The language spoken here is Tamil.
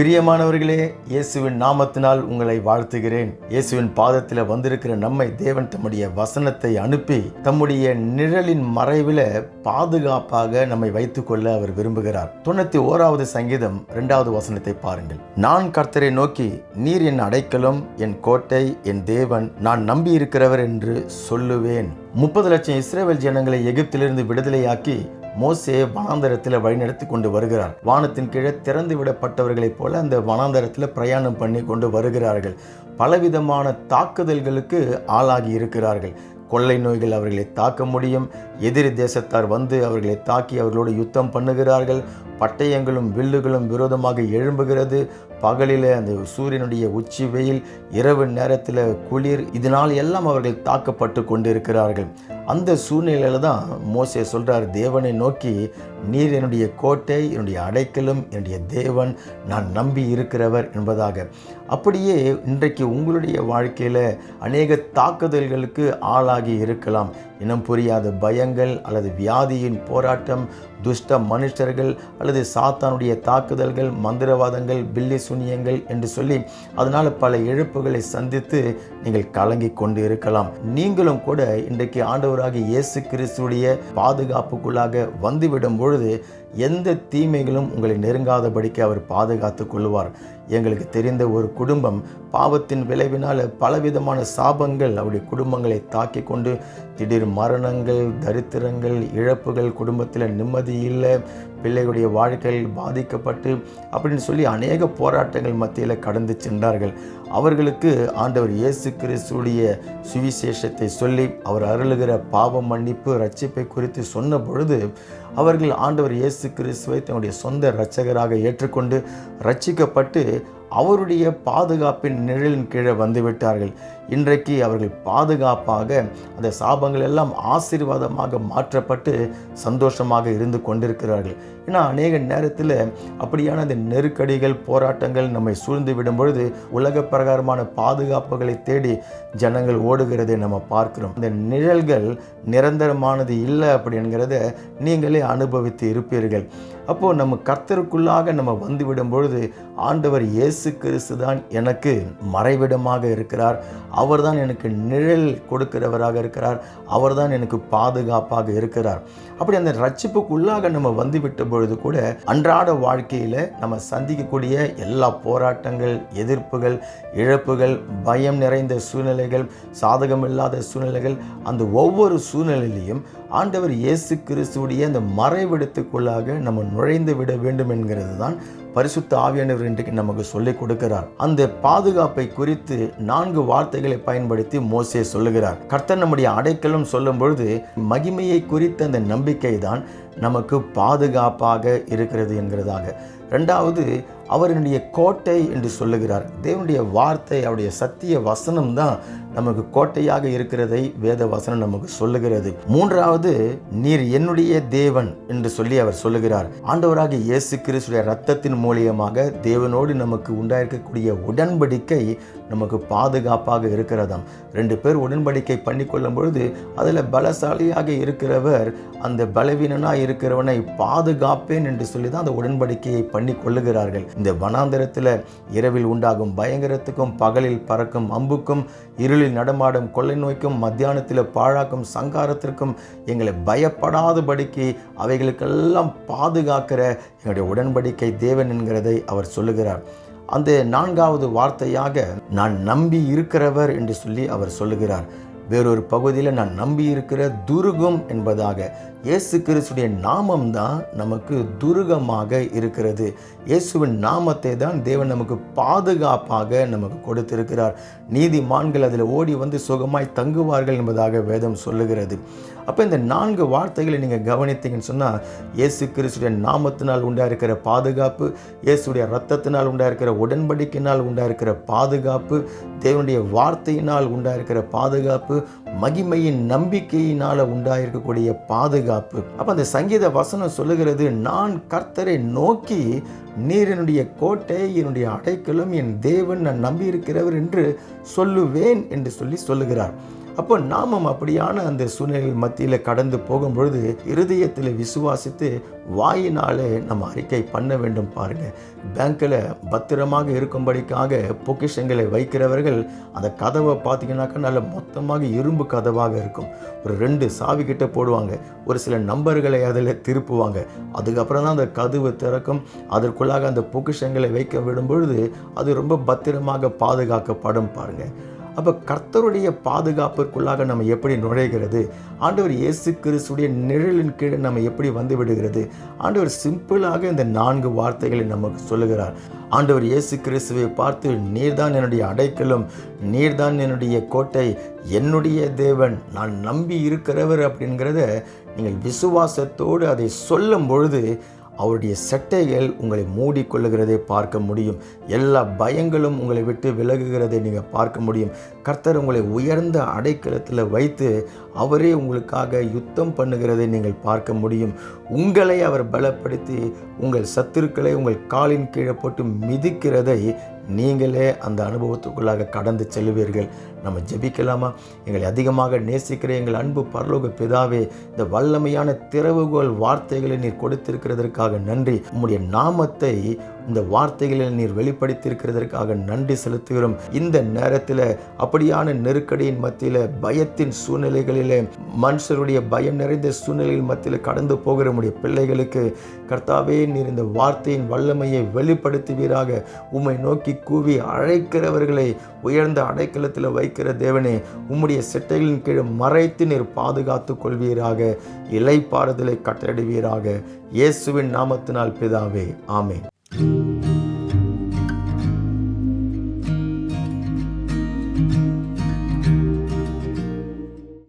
பிரியமானவர்களே இயேசுவின் நாமத்தினால் உங்களை வாழ்த்துகிறேன். இயேசுவின் பாதத்தில் வந்திருக்கிற நம்மை தேவன் தம்முடைய வசனத்தை அனுப்பி தம்முடைய நிழலின் மறைவில் பாதுகாப்பாக நம்மை வைத்துக்கொள்ள அவர் விரும்புகிறார். தொண்ணூத்தி ஓராவது சங்கீதம் இரண்டாவது வசனத்தை பாருங்கள். நான் கர்த்தரை நோக்கி நீர் என் அடைக்கலும் என் கோட்டை என் தேவன் நான் நம்பி இருக்கிறவர் என்று சொல்லுவேன். முப்பது லட்சம் இஸ்ரேல் ஜனங்களை எகிப்திலிருந்து விடுதலையாக்கி மோசே வனாந்தரத்தில் வழிநடத்தி கொண்டு வருகிறார். வானத்தின் கீழே திறந்து விடப்பட்டவர்களைப் போல அந்த வனாந்தரத்தில் பிரயாணம் பண்ணி கொண்டு வருகிறார்கள். பலவிதமான தாக்குதல்களுக்கு ஆளாகி இருக்கிறார்கள். கொள்ளை நோய்கள் அவர்களை தாக்க முடியும். எதிரி தேசத்தார் வந்து அவர்களை தாக்கி அவர்களோடு யுத்தம் பண்ணுகிறார்கள். பட்டயங்களும் வில்லுகளும் விரோதமாக எழும்புகிறது. பகலில் அந்த சூரியனுடைய உச்சி வெயில் இரவு நேரத்தில் குளிர் இதனால் எல்லாம் அவர்கள் தாக்கப்பட்டு கொண்டிருக்கிறார்கள். அந்த சூழ்நிலையில் தான் மோசே சொல்கிறார் தேவனை நோக்கி நீர் என்னுடைய கோட்டை என்னுடைய அடைக்கலும் என்னுடைய தேவன் நான் நம்பி இருக்கிறவர் என்பதாக. அப்படியே இன்றைக்கு உங்களுடைய வாழ்க்கையில் அநேக தாக்குதல்களுக்கு ஆளாகி இருக்கலாம். இனம் புரியாத பயங்கள் அல்லது வியாதியின் போராட்டம் துஷ்ட மனுஷர்கள் அல்லது சாத்தானுடைய தாக்குதல்கள் மந்திரவாதங்கள் பில்லி சுனியங்கள் என்று சொல்லி அதனால் பல இழப்புகளை சந்தித்து நீங்கள் கலங்கி கொண்டு இருக்கலாம். நீங்களும் கூட இன்றைக்கு ஆண்டவராக இயேசு கிறிஸ்துடைய பாதுகாப்புக்குள்ளாக வந்துவிடும் பொழுது எந்த தீமைகளும் உங்களை நெருங்காதபடிக்கு அவர் பாதுகாத்து கொள்வார். எங்களுக்கு தெரிந்த ஒரு குடும்பம் பாவத்தின் விளைவினால் பலவிதமான சாபங்கள் அவருடைய குடும்பங்களை தாக்கி கொண்டு திடீர் மரணங்கள் தரித்திரங்கள் இழப்புகள் குடும்பத்தில் நிம்மதி இல்லை பிள்ளைகளுடைய வாழ்க்கையில் பாதிக்கப்பட்டு அப்படின்னு சொல்லி அநேக போராட்டங்கள் மத்தியில் கடந்து சென்றார்கள். அவர்களுக்கு ஆண்டவர் இயேசு கிறிஸ்துடைய சுவிசேஷத்தை சொல்லி அவர் அருளுகிற பாவ மன்னிப்பு ரட்சிப்பை குறித்து சொன்ன பொழுது அவர்கள் ஆண்டவர் இயேசு கிறிஸ்துவை தன்னுடைய சொந்த இரட்சகராக ஏற்றுக்கொண்டு ரட்சிக்கப்பட்டு அவருடைய பாதுகாப்பின் நிழலின் கீழே வந்துவிட்டார்கள். இன்றைக்கு அவர்கள் பாதுகாப்பாக அந்த சாபங்கள் எல்லாம் ஆசீர்வாதமாக மாற்றப்பட்டு சந்தோஷமாக இருந்து கொண்டிருக்கிறார்கள். ஏன்னா அநேக நேரத்தில் அப்படியான அந்த நெருக்கடிகள் போராட்டங்கள் நம்மை சூழ்ந்து விடும் பொழுது உலக பிரகாரமான பாதுகாப்புகளை தேடி ஜனங்கள் ஓடுகிறதை நம்ம பார்க்கிறோம். இந்த நிழல்கள் நிரந்தரமானது இல்லை அப்படிங்கிறத நீங்களே அனுபவித்து இருப்பீர்கள். அப்போது நம்ம கர்த்தருக்குள்ளாக நம்ம வந்துவிடும் பொழுது ஆண்டவர் இயேசு கிறிஸ்து தான் எனக்கு மறைவிடமாக இருக்கிறார். அவர்தான் எனக்கு நிழல் கொடுக்கிறவராக இருக்கிறார். அவர்தான் எனக்கு பாதுகாப்பாக இருக்கிறார். அப்படி அந்த ரட்சிப்புக்குள்ளாக நம்ம வந்துவிட்ட பொழுது கூட அன்றாட வாழ்க்கையில் நம்ம சந்திக்கக்கூடிய எல்லா போராட்டங்கள் எதிர்ப்புகள் இழப்புகள் பயம் நிறைந்த சூழ்நிலைகள் சாதகமில்லாத சூழ்நிலைகள் அந்த ஒவ்வொரு சூழ்நிலையிலையும் ஆண்டவர் இயேசு கிறிஸ்துடைய அந்த மறைவிடத்துக்குள்ளாக நம்ம நுழைந்து விட வேண்டும் என்கிறது தான் பரிசுத்த ஆவியானவர் இன்றைக்கு நமக்கு சொல்லிக் கொடுக்கிறார். அந்த பாதுகாப்பை குறித்து நான்கு வார்த்தைகளை பயன்படுத்தி மோசே சொல்லுகிறார். கர்த்தர் நம்முடைய அடைக்கலம் சொல்லும் பொழுது மகிமையை குறித்த அந்த நம்பிக்கை தான் நமக்கு பாதுகாப்பாக இருக்கிறது என்கிறதாக. ரெண்டாவது அவருடைய கோட்டை என்று சொல்லுகிறார். தேவனுடைய வார்த்தை அவருடைய சத்திய வசனம் தான் நமக்கு கோட்டையாக இருக்கிறதை வேத வசனம் நமக்கு சொல்லுகிறது. மூன்றாவது நீர் என்னுடைய தேவன் என்று சொல்லி அவர் சொல்லுகிறார். ஆண்டவராக இயேசு கிறிஸ்துடைய ரத்தத்தின் மூலியமாக தேவனோடு நமக்கு உண்டாயிருக்கக்கூடிய உடன்படிக்கை நமக்கு பாதுகாப்பாக இருக்கிறதாம். ரெண்டு பேர் உடன்படிக்கை பண்ணிக்கொள்ளும் பொழுது அதில் பலசாலியாக இருக்கிறவர் அந்த பலவீனனாக இருக்கிறவனை பாதுகாப்பேன் என்று சொல்லி தான் அந்த உடன்படிக்கையை பண்ணி கொள்ளுகிறார்கள் இந்த வனாந்திரத்தில் இரவில் உண்டாகும் பயங்கரத்துக்கும் பகலில் பறக்கும் அம்புக்கும் இருளில் நடமாடும் கொள்ளை நோய்க்கும் மத்தியானத்தில் பாழாக்கும் சங்காரத்திற்கும் எங்களை பயப்படாதபடிக்கு அவைகளுக்கெல்லாம் பாதுகாக்கிற எங்களுடைய உடன்படிக்கை தேவன் என்கிறதை அவர் சொல்லுகிறார். அந்த நான்காவது வார்த்தையாக நான் நம்பி இருக்கிறவர் என்று சொல்லி அவர் சொல்லுகிறார். வேறொரு பகுதியில் நான் நம்பி இருக்கிற துருகம் என்பதாக இயேசு கிறிஸ்துடைய நாமம் தான் நமக்கு துருகமாக இருக்கிறது. இயேசுவின் நாமத்தை தான் தேவன் நமக்கு பாதுகாப்பாக நமக்கு கொடுத்திருக்கிறார். நீதிமான்கள் அதில் ஓடி வந்து சுகமாய் தங்குவார்கள் என்பதாக வேதம் சொல்லுகிறது. அப்போ இந்த நான்கு வார்த்தைகளை நீங்கள் கவனித்தீங்கன்னு சொன்னால் இயேசு கிறிஸ்துடைய நாமத்தினால் உண்டாயிருக்கிற பாதுகாப்பு இயேசுடைய ரத்தத்தினால் உண்டாயிருக்கிற உடன்படிக்கையினால் உண்டாயிருக்கிற பாதுகாப்பு தேவனுடைய வார்த்தையினால் உண்டாயிருக்கிற பாதுகாப்பு மகிமையின் நம்பிக்கையினால் உண்டாயிருக்கக்கூடிய பாதுகாப்பு. அப்போ அந்த சங்கீத வசனம் சொல்லுகிறது நான் கர்த்தரை நோக்கி நீர் என்னுடைய கோட்டை என்னுடைய அடைக்கலும் என் தேவன் நான் நம்பியிருக்கிறவர் என்று சொல்லுவேன் என்று சொல்லி சொல்லுகிறார். அப்போ நாமும் அப்படியான அந்த சூழ்நிலை மத்தியில் கடந்து போகும்பொழுது இருதயத்தில் விசுவாசித்து வாயினாலே நம்ம அறிக்கை பண்ண வேண்டும் பாருங்க. பேங்க்கில் பத்திரமாக இருக்கும்படிக்காக பொக்கிஷங்களை வைக்கிறவர்கள் அந்த கதவை பார்த்தீங்கன்னாக்கா நல்ல மொத்தமாக இரும்பு கதவாக இருக்கும். ஒரு ரெண்டு சாவி கிட்ட போடுவாங்க. ஒரு சில நம்பர்களை அதில் திருப்புவாங்க. அதுக்கப்புறம் தான் அந்த கதவு திறக்கும். அதற்குள்ளாக அந்த பொக்கிஷங்களை வைக்க விடும் பொழுது அது ரொம்ப பத்திரமாக பாதுகாக்கப்படும் பாருங்க. அப்போ கர்த்தருடைய பாதுகாப்பிற்குள்ளாக நம்ம எப்படி நுழைகிறது? ஆண்டவர் இயேசு கிறிஸ்துடைய நிழலின் கீழே நம்ம எப்படி வந்து விடுகிறது? ஆண்டவர் சிம்பிளாக இந்த நான்கு வார்த்தைகளை நமக்கு சொல்லுகிறார். ஆண்டவர் இயேசு கிறிஸ்துவை பார்த்து நீர்தான் என்னுடைய அடைக்கலும் நீர்தான் என்னுடைய கோட்டை என்னுடைய தேவன் நான் நம்பி இருக்கிறவர் அப்படிங்கிறத நீங்கள் விசுவாசத்தோடு அதை சொல்லும் பொழுது அவருடைய சட்டைகள் உங்களை மூடிக்கொள்ளுகிறதை பார்க்க முடியும். எல்லா பயங்களும் உங்களை விட்டு விலகுகிறதை நீங்கள் பார்க்க முடியும். கர்த்தர் உங்களை உயர்ந்த அடைக்கலத்தில் வைத்து அவரே உங்களுக்காக யுத்தம் பண்ணுகிறதை நீங்கள் பார்க்க முடியும். உங்களை அவர் பலப்படுத்தி உங்கள் சத்துருக்களை உங்கள் காலின் கீழே போட்டு மிதிக்கிறதை நீங்களே அந்த அனுபவத்துக்குள்ளாக கடந்து செல்வீர்கள். நம்ம ஜெபிக்கலாமா? எங்களை அதிகமாக நேசிக்கிற எங்கள் அன்பு பரலோக பிதாவே இந்த வல்லமையான திறவுகோல் வார்த்தைகளை நீர் கொடுத்திருக்கிறதற்காக நன்றி. உம்முடைய நாமத்தை இந்த வார்த்தைகளில் நீர் வெளிப்படுத்தியிருக்கிறதற்காக நன்றி செலுத்துகிறோம். இந்த நேரத்தில் அப்படியான நெருக்கடியின் மத்தியில் பயத்தின் சூழ்நிலைகளிலே மனுஷருடைய பயம் நிறைந்த சூழ்நிலையின் மத்தியில் கடந்து போகிற நம்முடைய பிள்ளைகளுக்கு கர்த்தாவே நீர் இந்த வார்த்தையின் வல்லமையை வெளிப்படுத்துவீராக. உம்மை நோக்கி கூவி அழைக்கிறவர்களை உயர்ந்த அடைக்கலத்தில் வைக்கிற தேவனே உம்முடைய சிட்டைகளின் கீழ் மறைத்து நீர் பாதுகாத்து கொள்வீராக. இலைப்பாறுதலை கட்டளிடுவீராக இயேசுவின் நாமத்தினால் பிதாவே you.